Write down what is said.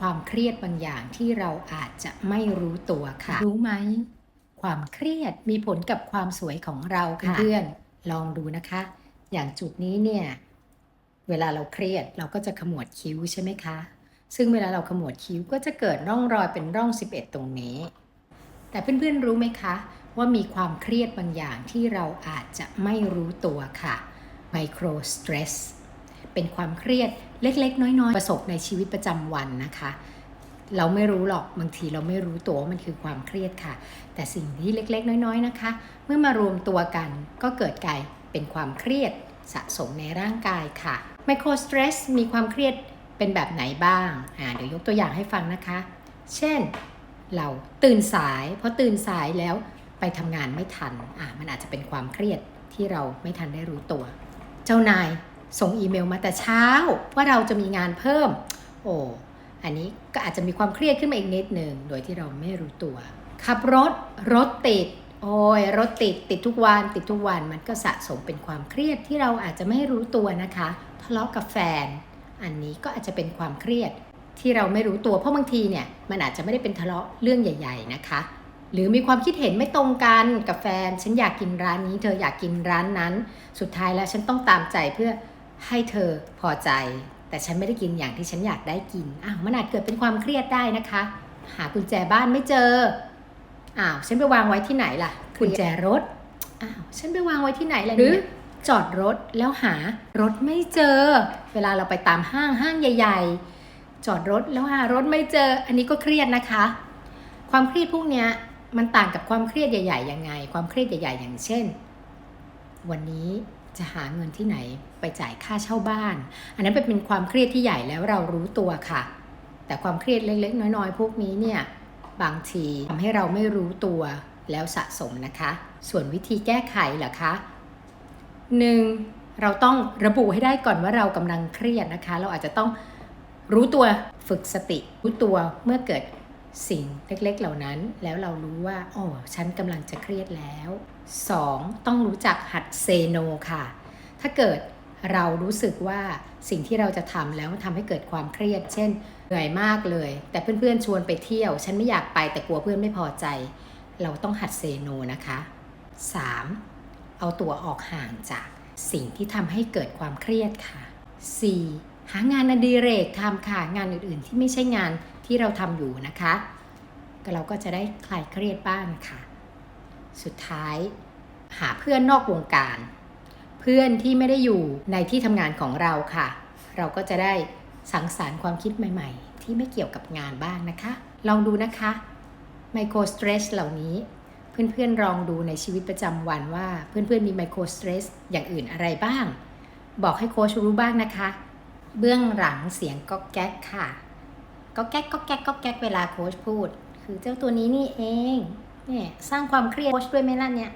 ความเครียดบางอย่างที่เราอาจจะไม่รู้ตัวค่ะ รู้ไหม ความเครียดมีผลกับความสวยของเราค่ะเพื่อนลองดูนะคะ อย่างจุดนี้เนี่ย เวลาเราเครียดเราก็จะขมวดคิ้วใช่ไหมคะ ซึ่งเวลาเราขมวดคิ้วก็จะเกิดร่องรอยเป็นร่อง 11 ตรงนี้ แต่เพื่อนๆรู้ไหมคะ ว่ามีความเครียดบางอย่างที่เราอาจจะไม่รู้ตัวค่ะ micro stress เเป็นความเครียดเล็ก ๆ น้อย ๆ ประสบในชีวิตประจำวันนะคะ เราไม่รู้หรอกบางทีเราไม่รู้ตัวว่ามันคือความเครียดค่ะ แต่สิ่งที่เล็ก ๆ น้อย ๆ นะคะ เมื่อมารวมตัวกันก็เกิดกลายเป็นความเครียดสะสมในร่างกายค่ะ micro stress มีความเครียดเป็นแบบไหนบ้างอ่าเดี๋ยวยกตัวอย่างให้ฟังนะคะ เช่นเราตื่นสายเพอตื่นสายแล้วไปทำงานไม่ทันอ่ามันอาจจะเป็นความเครียดที่เราไม่ทันได้รู้ตัว เจ้านาย ส่งอีเมลมาแต่เช้าว่าเราจะมีงานเพิ่ม โอ้อันนี้ก็อาจจะมีความเครียดขึ้นมาอีกนิดหนึ่งโดยที่เราไม่รู้ตัว ขับรถรถติด โอ้ยรถติดติดทุกวันติดทุกวันมันก็สะสมเป็นความเครียดที่เราอาจจะไม่รู้ตัวนะคะทะเลาะกับแฟน อันนี้ก็อาจจะเป็นความเครียดที่เราไม่รู้ตัวเพราะบางทีเนี่ยมันอาจจะไม่ได้เป็นทะเลาะเรื่องใหญ่ ๆนะคะ หรือมีความคิดเห็นไม่ตรงกันกับแฟน ฉันอยากกินร้านนี้ เธออยากกินร้านนั้น สุดท้ายแล้วฉันต้องตามใจเพื่อ ให้เธอพอใจ แต่ฉันไม่ได้กินอย่างที่ฉันอยากได้กินอ้าวมันอาจเกิดเป็นความเครียดได้นะคะ หากุญแจบ้านไม่เจออ้าวฉันไปวางไว้ที่ไหนล่ะกุญแจรถอ้าวฉันไปวางไว้ที่ไหนล่ะหรือจอดรถแล้วหารถไม่เจอ เวลาเราไปตามห้างห้างใหญ่ ๆ จอดรถแล้วหารถไม่เจอ อันนี้ก็เครียดนะคะ ความเครียดพวกเนี้ยมันต่างกับความเครียดใหญ่ๆยังไง ความเครียดใหญ่ ๆ อย่างเช่น วันนี้ จะหาเงินที่ไหนไปจ่ายค่าเช่าบ้าน อันนั้นเป็นความเครียดที่ใหญ่แล้วเรารู้ตัวค่ะ แต่ความเครียดเล็กๆ น้อยๆ พวกนี้เนี่ยบางทีทำให้เราไม่รู้ตัวแล้วสะสมนะคะ ส่วนวิธีแก้ไขเหรอคะหนึ่งเราต้องระบุให้ได้ก่อนว่าเรากำลังเครียดนะคะ เราอาจจะต้องรู้ตัวฝึกสติ รู้ตัวเมื่อเกิด สิ่งเล็กๆเหล่านั้น แล้วเรารู้ว่าอ๋อฉันกำลังจะเครียดแล้ว 2. ต้องรู้จักหัดเซโนค่ะ ถ้าเกิดเรารู้สึกว่าสิ่งที่เราจะทำแล้วมันทำให้เกิดความเครียด เช่น เหนื่อยมากเลย แต่เพื่อนๆชวนไปเที่ยว ฉันไม่อยากไปแต่กลัวเพื่อนไม่พอใจ เราต้องหัดเซโนนะคะ 3. เอาตัวออกห่างจากสิ่งที่ทำให้เกิดความเครียดค่ะ 4. หางานอดิเรกทำค่ะ งานอื่นๆ ที่ไม่ใช่งานที่เราทำอยู่นะคะก็เราก็จะได้คลายเครียดบ้างค่ะ สุดท้ายหาเพื่อนนอกวงการ เพื่อนที่ไม่ได้อยู่ในที่ทำงานของเราค่ะ เราก็จะได้สังสรรค์ความคิดใหม่ๆ ที่ไม่เกี่ยวกับงานบ้างนะคะ ลองดูนะคะไมโครสเตรสเหล่านี้เพื่อนๆลองดูในชีวิตประจำวันว่าเพื่อนๆมีไมโครสเตรสอย่างอื่นอะไรบ้าง บอกให้โค้ชรู้บ้างนะคะ เบื้องหลังเสียงก็แก๊กค่ะ ก็แก๊กก็แก๊กก็แก๊กเวลาโค้ชพูด คือเจ้าตัวนี้นี่เองเนี่ยสร้างความเครียดโค้ชด้วยไหมล่ะเนี่ย